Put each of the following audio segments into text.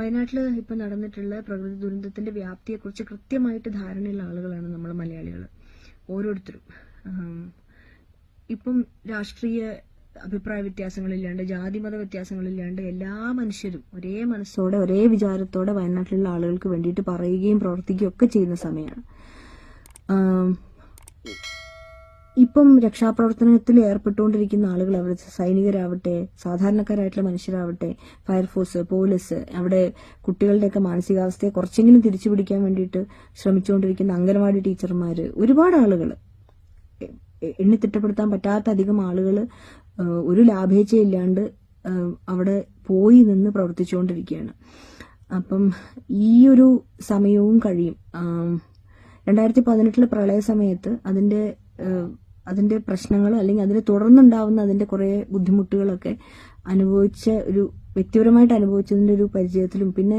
വയനാട്ടിൽ ഇപ്പൊ നടന്നിട്ടുള്ള പ്രകൃതി ദുരന്തത്തിന്റെ വ്യാപ്തിയെക്കുറിച്ച് കൃത്യമായിട്ട് ധാരണയുള്ള ആളുകളാണ് നമ്മൾ മലയാളികൾ ഓരോരുത്തരും. ഇപ്പം രാഷ്ട്രീയ അഭിപ്രായ വ്യത്യാസങ്ങളില്ലാണ്ട് ജാതിമത വ്യത്യാസങ്ങളില്ലാണ്ട് എല്ലാ മനുഷ്യരും ഒരേ മനസ്സോടെ ഒരേ വിചാരത്തോടെ വയനാട്ടിലുള്ള ആളുകൾക്ക് വേണ്ടിയിട്ട് പറയുകയും പ്രവർത്തിക്കുകയും ഒക്കെ ചെയ്യുന്ന സമയമാണ് ഇപ്പം രക്ഷാപ്രവർത്തനത്തിൽ ഏർപ്പെട്ടുകൊണ്ടിരിക്കുന്ന ആളുകൾ അവിടെ സൈനികരാവട്ടെ സാധാരണക്കാരായിട്ടുള്ള മനുഷ്യരാവട്ടെ ഫയർഫോഴ്സ് പോലീസ് അവിടെ കുട്ടികളുടെയൊക്കെ മാനസികാവസ്ഥയെ കുറച്ചെങ്കിലും തിരിച്ചു പിടിക്കാൻ വേണ്ടിയിട്ട് ശ്രമിച്ചുകൊണ്ടിരിക്കുന്ന അംഗനവാടി ടീച്ചർമാർ ഒരുപാട് ആളുകൾ എണ്ണി തിട്ടപ്പെടുത്താൻ പറ്റാത്ത അധികം ആളുകൾ ഒരു ലാഭേച്ഛയില്ലാണ്ട് അവിടെ പോയി നിന്ന് പ്രവർത്തിച്ചുകൊണ്ടിരിക്കുകയാണ്. അപ്പം ഈ ഒരു സമയവും കഴിയും. രണ്ടായിരത്തി പതിനെട്ടിലെ പ്രളയ സമയത്ത് അതിന്റെ ഏഹ്, അതിന്റെ പ്രശ്നങ്ങൾ അല്ലെങ്കിൽ അതിനെ തുടർന്നുണ്ടാവുന്ന അതിന്റെ കുറേ ബുദ്ധിമുട്ടുകളൊക്കെ അനുഭവിച്ച ഒരു വ്യക്തിപരമായിട്ട് അനുഭവിച്ചതിന്റെ ഒരു പരിചയത്തിലും പിന്നെ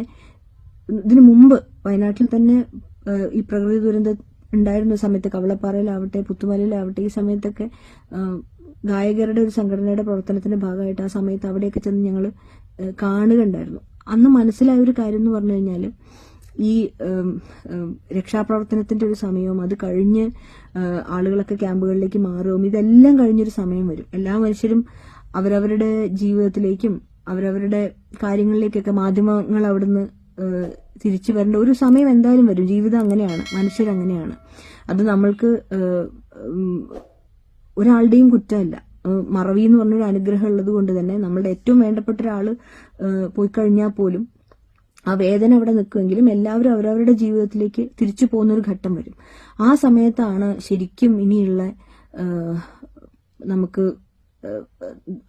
ഇതിനു മുമ്പ് വയനാട്ടിൽ തന്നെ ഈ പ്രകൃതി ദുരന്തം ഉണ്ടായിരുന്ന സമയത്ത് കവളപ്പാറയിലാവട്ടെ പുത്തുമലയിലാവട്ടെ ഈ സമയത്തൊക്കെ ഗായകരുടെ ഒരു സംഘടനയുടെ പ്രവർത്തനത്തിന്റെ ഭാഗമായിട്ട് ആ സമയത്ത് അവിടെയൊക്കെ ചെന്ന് ഞങ്ങൾ കാണുകയുണ്ടായിരുന്നു. അന്ന് മനസ്സിലായ ഒരു കാര്യം എന്ന് പറഞ്ഞു കഴിഞ്ഞാൽ ഈ രക്ഷാപ്രവർത്തനത്തിന്റെ ഒരു സമയവും അത് കഴിഞ്ഞ് ആളുകളൊക്കെ ക്യാമ്പുകളിലേക്ക് മാറുകയും ഇതെല്ലാം കഴിഞ്ഞൊരു സമയം വരും. എല്ലാ മനുഷ്യരും അവരവരുടെ ജീവിതത്തിലേക്കും അവരവരുടെ കാര്യങ്ങളിലേക്കൊക്കെ മാധ്യമങ്ങൾ അവിടുന്ന് തിരിച്ചു വരേണ്ട ഒരു സമയം എന്തായാലും വരും. ജീവിതം അങ്ങനെയാണ് മനുഷ്യരങ്ങനെയാണ് അത് നമ്മൾക്ക് ഒരാളുടെയും കുറ്റമല്ല. മറവി എന്ന് പറഞ്ഞൊരു അനുഗ്രഹം ഉള്ളത് കൊണ്ട് തന്നെ നമ്മളുടെ ഏറ്റവും വേണ്ടപ്പെട്ട ഒരാൾ പോയി കഴിഞ്ഞാൽ പോലും ആ വേദന അവിടെ നിൽക്കുമെങ്കിലും എല്ലാവരും അവരവരുടെ ജീവിതത്തിലേക്ക് തിരിച്ചു പോകുന്ന ഒരു ഘട്ടം വരും. ആ സമയത്താണ് ശരിക്കും ഇനിയുള്ള നമുക്ക്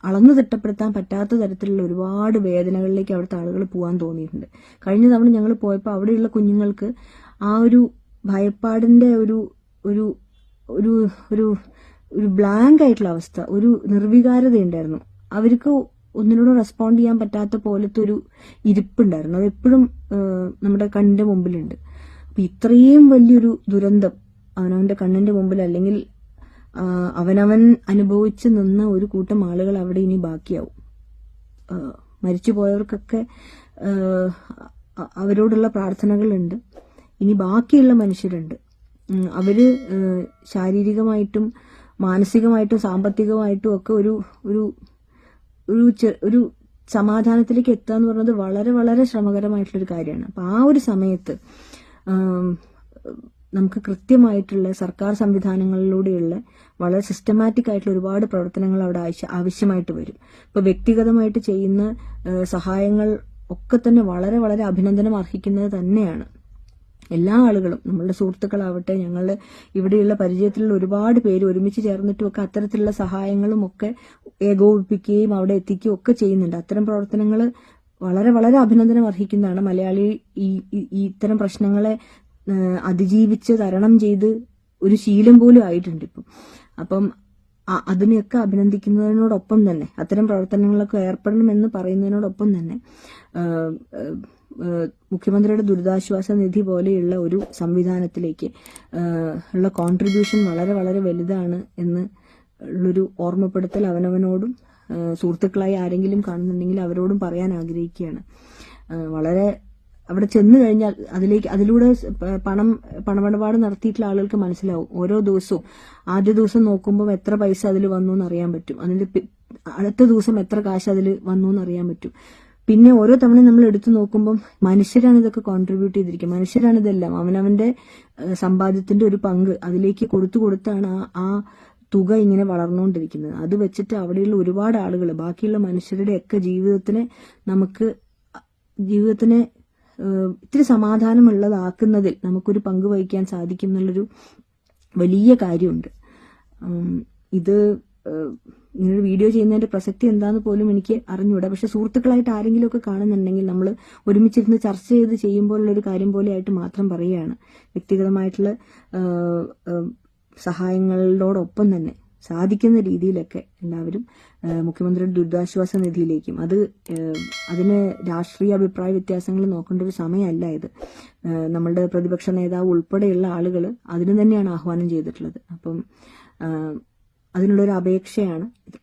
അളന്നു തിട്ടപ്പെടുത്താൻ പറ്റാത്ത തരത്തിലുള്ള ഒരുപാട് വേദനകളിലേക്ക് അവിടുത്തെ ആളുകൾ പോകാൻ തോന്നിയിട്ടുണ്ട്. കഴിഞ്ഞ തവണ ഞങ്ങൾ പോയപ്പോൾ അവിടെയുള്ള കുഞ്ഞുങ്ങൾക്ക് ആ ഒരു ഭയപ്പാടിന്റെ ഒരു ഒരു ഒരു ഒരു ഒരു ബ്ലാങ്ക് ആയിട്ടുള്ള അവസ്ഥ ഒരു നിർവികാരത ഉണ്ടായിരുന്നു അവർക്ക് ഒന്നിനോട് റെസ്പോണ്ട് ചെയ്യാൻ പറ്റാത്ത പോലത്തെ ഒരു ഇരിപ്പുണ്ടായിരുന്നു. അത് എപ്പോഴും നമ്മുടെ കണ്ണിന്റെ മുമ്പിലുണ്ട്. അപ്പൊ ഇത്രയും വലിയൊരു ദുരന്തം അവനവന്റെ കണ്ണിന്റെ മുമ്പിൽ അല്ലെങ്കിൽ അവനവൻ അനുഭവിച്ച് നിന്ന ഒരു കൂട്ടം ആളുകൾ അവിടെ ഇനി ബാക്കിയാവും. മരിച്ചു പോയവർക്കൊക്കെ അവരോടുള്ള പ്രാർത്ഥനകളുണ്ട്. ഇനി ബാക്കിയുള്ള മനുഷ്യരുണ്ട്. അവർ ശാരീരികമായിട്ടും മാനസികമായിട്ടും സാമ്പത്തികമായിട്ടും ഒക്കെ ഒരു ഒരു ഒരു ഒരു സമാധാനത്തിലേക്ക് എത്തുക എന്ന് പറയുന്നത് വളരെ വളരെ ശ്രമകരമായിട്ടുള്ളൊരു കാര്യമാണ്. അപ്പൊ ആ ഒരു സമയത്ത് നമുക്ക് കൃത്യമായിട്ടുള്ള സർക്കാർ സംവിധാനങ്ങളിലൂടെയുള്ള വളരെ സിസ്റ്റമാറ്റിക് ആയിട്ടുള്ള ഒരുപാട് പ്രവർത്തനങ്ങൾ അവിടെ ആവശ്യ ആവശ്യമായിട്ട് വരും. ഇപ്പൊ വ്യക്തിഗതമായിട്ട് ചെയ്യുന്ന സഹായങ്ങൾ ഒക്കെ തന്നെ വളരെ വളരെ അഭിനന്ദനം അർഹിക്കുന്നത് തന്നെയാണ്. എല്ലാ ആളുകളും നമ്മളുടെ സുഹൃത്തുക്കളാവട്ടെ ഞങ്ങൾ ഇവിടെയുള്ള പരിചയത്തിലുള്ള ഒരുപാട് പേര് ഒരുമിച്ച് ചേർന്നിട്ടും ഒക്കെ അത്തരത്തിലുള്ള സഹായങ്ങളും ഒക്കെ ഏകോപിപ്പിക്കുകയും അവിടെ എത്തിക്കുകയും ഒക്കെ ചെയ്യുന്നുണ്ട്. അത്തരം പ്രവർത്തനങ്ങൾ വളരെ വളരെ അഭിനന്ദനം അർഹിക്കുന്നതാണ്. മലയാളി ഈ ഇത്തരം പ്രശ്നങ്ങളെ അതിജീവിച്ച് തരണം ചെയ്ത് ഒരു ശീലം പോലും ആയിട്ടുണ്ട് ഇപ്പം. അപ്പം അതിനെയൊക്കെ അഭിനന്ദിക്കുന്നതിനോടൊപ്പം തന്നെ അത്തരം പ്രവർത്തനങ്ങളൊക്കെ ഏർപ്പെടണമെന്ന് പറയുന്നതിനോടൊപ്പം തന്നെ മുഖ്യമന്ത്രിയുടെ ദുരിതാശ്വാസ നിധി പോലെയുള്ള ഒരു സംവിധാനത്തിലേക്ക് ഉള്ള കോൺട്രിബ്യൂഷൻ വളരെ വളരെ വലുതാണ് എന്ന് ഉള്ളൊരു ഓർമ്മപ്പെടുത്തൽ അവനവനോടും സുഹൃത്തുക്കളായി ആരെങ്കിലും കാണുന്നുണ്ടെങ്കിൽ അവരോടും പറയാൻ ആഗ്രഹിക്കുകയാണ്. വളരെ അവിടെ ചെന്ന് കഴിഞ്ഞാൽ അതിലേക്ക് അതിലൂടെ പണം പണമിടപാട് നടത്തിയിട്ടുള്ള ആളുകൾക്ക് മനസ്സിലാവും. ഓരോ ദിവസവും ആദ്യ ദിവസം നോക്കുമ്പോൾ എത്ര പൈസ അതിൽ വന്നു എന്ന് അറിയാൻ പറ്റും. അതിന്റെ അടുത്ത ദിവസം എത്ര കാശ് അതിൽ വന്നു എന്ന് അറിയാൻ പറ്റും. പിന്നെ ഓരോ തവണ നമ്മൾ എടുത്തു നോക്കുമ്പോൾ മനുഷ്യരാണ് ഇതൊക്കെ കോൺട്രിബ്യൂട്ട് ചെയ്തിരിക്കുന്നത് മനുഷ്യരാണ് ഇതെല്ലാം. അവനവന്റെ സമ്പാദ്യത്തിന്റെ ഒരു പങ്ക് അതിലേക്ക് കൊടുത്തു കൊടുത്താണ് ആ ആ തുക ഇങ്ങനെ വളർന്നുകൊണ്ടിരിക്കുന്നത്. അത് വെച്ചിട്ട് അവിടെയുള്ള ഒരുപാട് ആളുകൾ ബാക്കിയുള്ള മനുഷ്യരുടെ ഒക്കെ ജീവിതത്തിനെ നമുക്ക് ജീവിതത്തിനെ ഇത്തിരി സമാധാനമുള്ളതാക്കുന്നതിൽ നമുക്കൊരു പങ്ക് വഹിക്കാൻ സാധിക്കും എന്നുള്ളൊരു വലിയ കാര്യമുണ്ട്. ഇത് ഇങ്ങനൊരു വീഡിയോ ചെയ്യുന്നതിന്റെ പ്രസക്തി എന്താന്ന് പോലും എനിക്ക് അറിഞ്ഞൂടാ. പക്ഷെ സുഹൃത്തുക്കളായിട്ട് ആരെങ്കിലും ഒക്കെ കാണുന്നുണ്ടെങ്കിൽ നമ്മൾ ഒരുമിച്ചിരുന്ന് ചർച്ച ചെയ്ത് ചെയ്യുമ്പോഴുള്ളൊരു കാര്യം പോലെയായിട്ട് മാത്രം പറയുകയാണ്. വ്യക്തിഗതമായിട്ടുള്ള സഹായങ്ങളോടൊപ്പം തന്നെ സാധിക്കുന്ന രീതിയിലൊക്കെ എല്ലാവരും മുഖ്യമന്ത്രിയുടെ ദുരിതാശ്വാസ നിധിയിലേക്കും അത് അതിന് രാഷ്ട്രീയ അഭിപ്രായ വ്യത്യാസങ്ങൾ നോക്കേണ്ട ഒരു സമയമല്ല ഇത്. നമ്മളുടെ പ്രതിപക്ഷ നേതാവ് ഉൾപ്പെടെയുള്ള ആളുകൾ അതിന് തന്നെയാണ് ആഹ്വാനം ചെയ്തിട്ടുള്ളത്. അപ്പം അതിനുള്ളൊരു അപേക്ഷയാണ്. ഇത്